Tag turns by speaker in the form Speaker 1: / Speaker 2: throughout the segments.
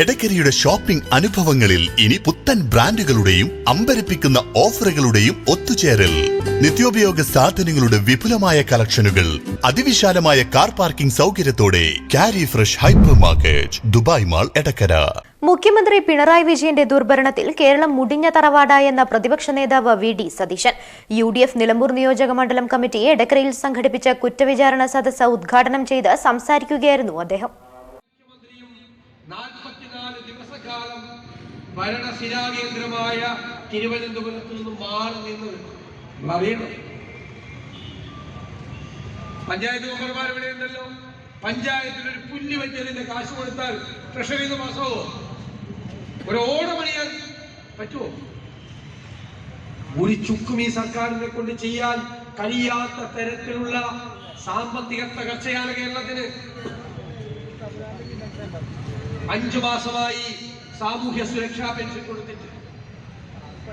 Speaker 1: എടക്കരയുടെ shopping അനുഭവങ്ങളിൽ ഇനി പുത്തൻ ബ്രാൻഡുകളുടെയും അമ്പരപ്പിക്കുന്ന ഓഫറുകളുടെയും ഒത്തുചേരൽ. നിത്യോപയോഗ സാധനങ്ങളുടെ വിപുലമായ കളക്ഷനുകൾ അതിവിശാലമായ car parking സൗകര്യത്തോടെ carry fresh hypermarket Dubai mall Edakkara.
Speaker 2: മുഖ്യമന്ത്രി പിണറായി വിജയന്റെ ദുർഭരണത്തിൽ കേരളം മുടിഞ്ഞ തറവാടായെന്ന പ്രതിപക്ഷ നേതാവ് V. D. Satheesan. U. D. F. Nilambur നിയോജക മണ്ഡലം കമ്മിറ്റി എടക്കരയിൽ സംഘടിപ്പിച്ച കുറ്റവിചാരണ സദസ്സ് ഉദ്ഘാടനം ചെയ്ത് സംസാരിക്കുകയായിരുന്നു അദ്ദേഹം.
Speaker 3: നാൽപ്പത്തിനാല് ദിവസക്കാലം ഭരണശിലാകേന്ദ്രമായ തിരുവനന്തപുരത്ത് നിന്ന് മാറി നിന്ന് അറിയണം പഞ്ചായത്ത് മെമ്പർമാർ ഇവിടെ ഉണ്ടല്ലോ. പഞ്ചായത്തിൽ ഒരു പുല്ല് വെച്ചതിന്റെ കാശ് കൊടുത്താൽ ട്രഷറിയിൽ നിന്ന് മാസമോ ഒരു ഓട പണിയാൻ പറ്റുമോ? ഒരു ചുക്കും ഈ സർക്കാരിനെ കൊണ്ട് ചെയ്യാൻ കഴിയാത്ത തരത്തിലുള്ള സാമ്പത്തിക തകർച്ചയാണ് കേരളത്തിന്. അഞ്ചു മാസമായി സാമൂഹ്യ സുരക്ഷാ പെൻഷൻ കൊടുത്തിട്ട്.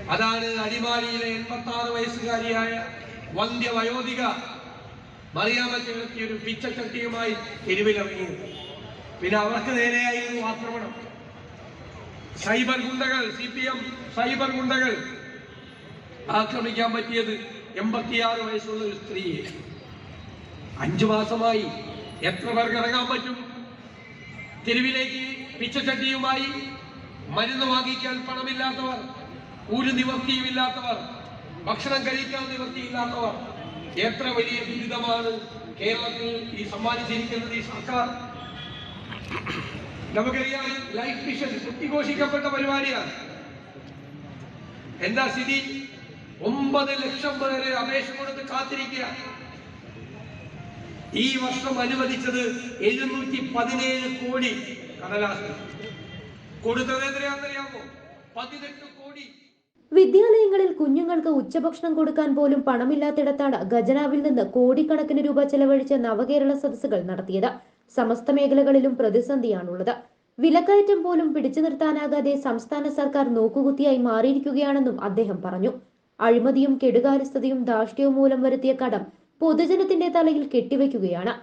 Speaker 3: അതാണ് അടിമാലിയിലെ എൺപത്തി ആറ് വയസ്സുകാരിയായ വന്ധ്യ വയോധിക മറിയാമറ്റ് പിച്ചക്കട്ടിയുമായി ഒരു തെരുവിലിറങ്ങിയത്. പിന്നെ അവർക്ക് നേരെയായിരുന്നു ആക്രമണം. സൈബർ ഗുണ്ടകൾ സി പി എം സൈബർ ഗുണ്ടകൾ ആക്രമിക്കാൻ പറ്റിയത് എൺപത്തിയാറ് വയസ്സുള്ള ഒരു സ്ത്രീയെ. അഞ്ചു മാസമായി എത്ര പേർക്ക് ഇറങ്ങാൻ പറ്റും? തെരുവിലേക്ക് പിച്ചച്ചട്ടിയുമായി മരുന്ന് വാങ്ങിക്കാൻ പണമില്ലാത്തവർ ഒരു നിവർത്തിയുമില്ലാത്തവർ ഭക്ഷണം കഴിക്കാൻ നിവൃത്തിയില്ലാത്തവർ എത്ര വലിയ ദുരിതമാണ് കേരളത്തിൽ ഈ സമ്മാനിച്ചിരിക്കുന്നത് ഈ സർക്കാർ. നമുക്കറിയാം ലൈഫ് മിഷൻ കുത്തിഘോഷിക്കപ്പെട്ട പരിപാടിയാണ്. എന്താ സ്ഥിതി? ഒമ്പത് ലക്ഷം പേര് അപേക്ഷ കൊടുത്ത് കാത്തിരിക്കുക. ഈ വർഷം അനുവദിച്ചത് എഴുന്നൂറ്റി പതിനേഴ് കോടി കടലാസ് കൊടുത്തത് എത്രയാണെന്നറിയാമോ? പതിനെട്ട് കോടി.
Speaker 2: വിദ്യാലയങ്ങളിൽ കുഞ്ഞുങ്ങൾക്ക് ഉച്ചഭക്ഷണം കൊടുക്കാൻ പോലും പണമില്ലാത്തിടത്താണ് ഖജനാവിൽ നിന്ന് കോടിക്കണക്കിന് രൂപ ചെലവഴിച്ച നവകേരള സദസ്സുകൾ നടത്തിയത്. സമസ്ത മേഖലകളിലും പ്രതിസന്ധിയാണുള്ളത്. വിലക്കയറ്റം പോലും പിടിച്ചു നിർത്താനാകാതെ സംസ്ഥാന സർക്കാർ നോക്കുകുത്തിയായി മാറിയിരിക്കുകയാണെന്നും അദ്ദേഹം പറഞ്ഞു. അഴിമതിയും കെടുകാര്യസ്ഥതയും ധാർഷ്ട്യവും മൂലം വരുത്തിയ കടം പൊതുജനത്തിന്റെ തലയിൽ കെട്ടിവെക്കുകയാണ്.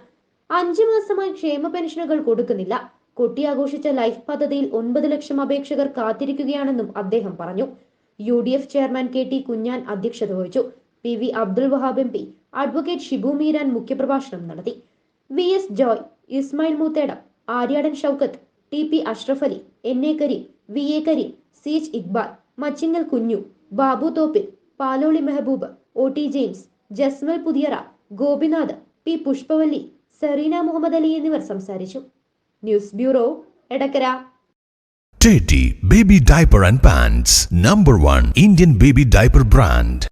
Speaker 2: അഞ്ചു മാസമായി ക്ഷേമ പെൻഷനുകൾ കൊടുക്കുന്നില്ല. കൊട്ടിയാഘോഷിച്ച ലൈഫ് പദ്ധതിയിൽ ഒൻപത് ലക്ഷം അപേക്ഷകർ കാത്തിരിക്കുകയാണെന്നും അദ്ദേഹം പറഞ്ഞു. U D F chairman K T Kunjan അധ്യക്ഷത വഹിച്ചു. P V Abdul Wahab M P advocate Shibu Meeran മുഖ്യപ്രഭാഷണം നടത്തി. V S Joy Ismail Moothedam Aryadan Shoukath T P Ashraf Ali N A Kareem V A Kareem C H Iqbal Machingal Kunju Babu Thoppil Paloli Mehaboob O T James Jasmal Puthiyara Gopinath P Pushpavalli Sereena Muhammad Ali എന്നിവർ സംസാരിച്ചു. News bureau Edakkara.
Speaker 4: Baby diaper and pants number 1 Indian baby diaper brand